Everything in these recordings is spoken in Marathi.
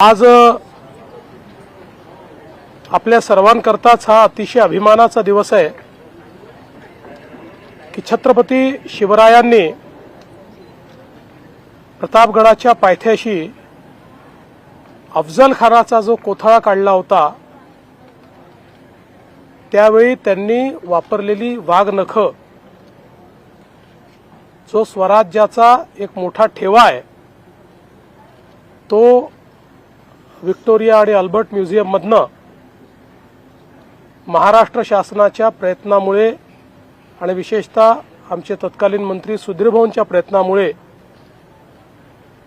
आज आपल्या सर्वांकरताच हा अतिशय अभिमानाचा दिवस आहे की छत्रपती शिवरायांनी प्रतापगडाच्या पायथ्याशी अफजल खानाचा जो कोथळा काढला होता त्यावेळी त्यांनी वापरलेली वाघनख जो स्वराज्याचा एक मोठा ठेवा आहे तो व्हिक्टोरिया आणि अल्बर्ट म्युझियममधनं महाराष्ट्र शासनाच्या प्रयत्नामुळे आणि विशेषतः आमचे तत्कालीन मंत्री सुधीरभाऊंच्या प्रयत्नामुळे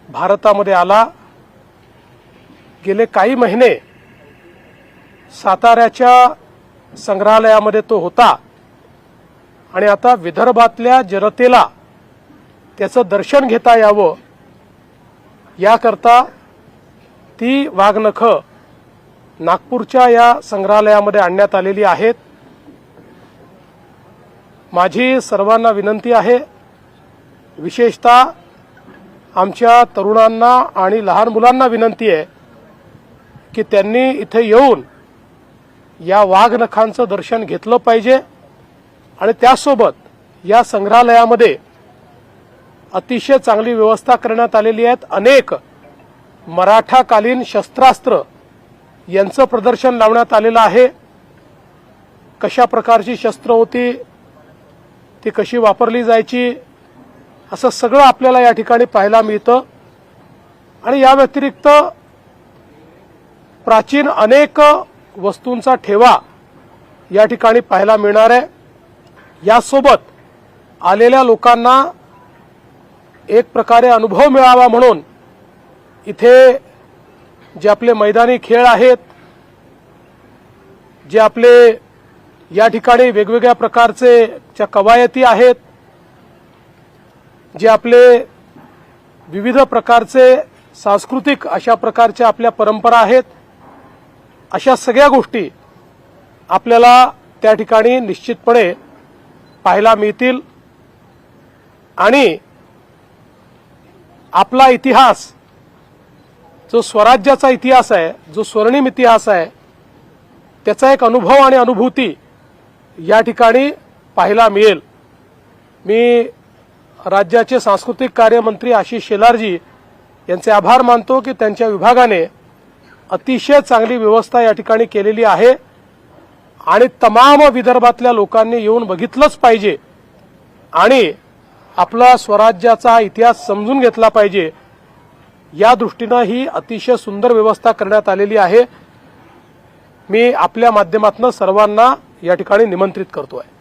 भारतामध्ये आला. गेले काही महिने साताऱ्याच्या संग्रहालयामध्ये तो होता. आणि आता विदर्भातल्या जनतेला त्याचं दर्शन घेता यावं याकरता ती वाघनख नागपूरच्या या संग्रहालयामध्ये आणण्यात आलेली आहेत. माझी सर्वांना विनंती आहे विशेषतः आमच्या तरुणांना आणि लहान मुलांना विनंती आहे की त्यांनी इथे येऊन या वाघनखांचं दर्शन घेतलं पाहिजे आणि त्यासोबत या संग्रहालयामध्ये अतिशय चांगली व्यवस्था करण्यात आलेली आहेत. अनेक मराठाकालीन शस्त्रास्त्र यांचं प्रदर्शन लावण्यात आलेलं आहे. कशा प्रकारची शस्त्र होती ती कशी वापरली जायची असं सगळं आपल्याला या ठिकाणी पाहायला मिळतं. आणि या व्यतिरिक्त प्राचीन अनेक वस्तूंचा ठेवा या ठिकाणी पाहायला मिळणार आहे. यासोबत आलेल्या लोकांना एक प्रकारे अनुभव मिळावा म्हणून इथे जे आपले मैदानी खेळ आहेत जे आपले या ठिकाणी वेगवेगळ्या प्रकारचे ज्या कवायती आहेत जे आपले विविध प्रकारचे सांस्कृतिक अशा प्रकारच्या आपल्या परंपरा आहेत अशा सगळ्या गोष्टी आपल्याला त्या ठिकाणी निश्चितपणे पाहायला मिळतील. आणि आपला इतिहास जो स्वराज्याचा इतिहास आहे जो स्वर्णिम इतिहास आहे त्याचा एक अनुभव आणि अनुभूती या ठिकाणी पाहायला मिळेल. मी राज्याचे सांस्कृतिक कार्यमंत्री आशिष शेलारजी यांचे आभार मानतो की त्यांच्या विभागाने अतिशय चांगली व्यवस्था या ठिकाणी केलेली आहे आणि तमाम विदर्भातल्या लोकांनी येऊन बघितलंच पाहिजे आणि आपला स्वराज्याचा इतिहास समजून घेतला पाहिजे. या दृष्टीनं ही अतिशय सुंदर व्यवस्था करण्यात आलेली आहे. मी आपल्या माध्यमातून सर्वांना या ठिकाणी निमंत्रित करतो आहे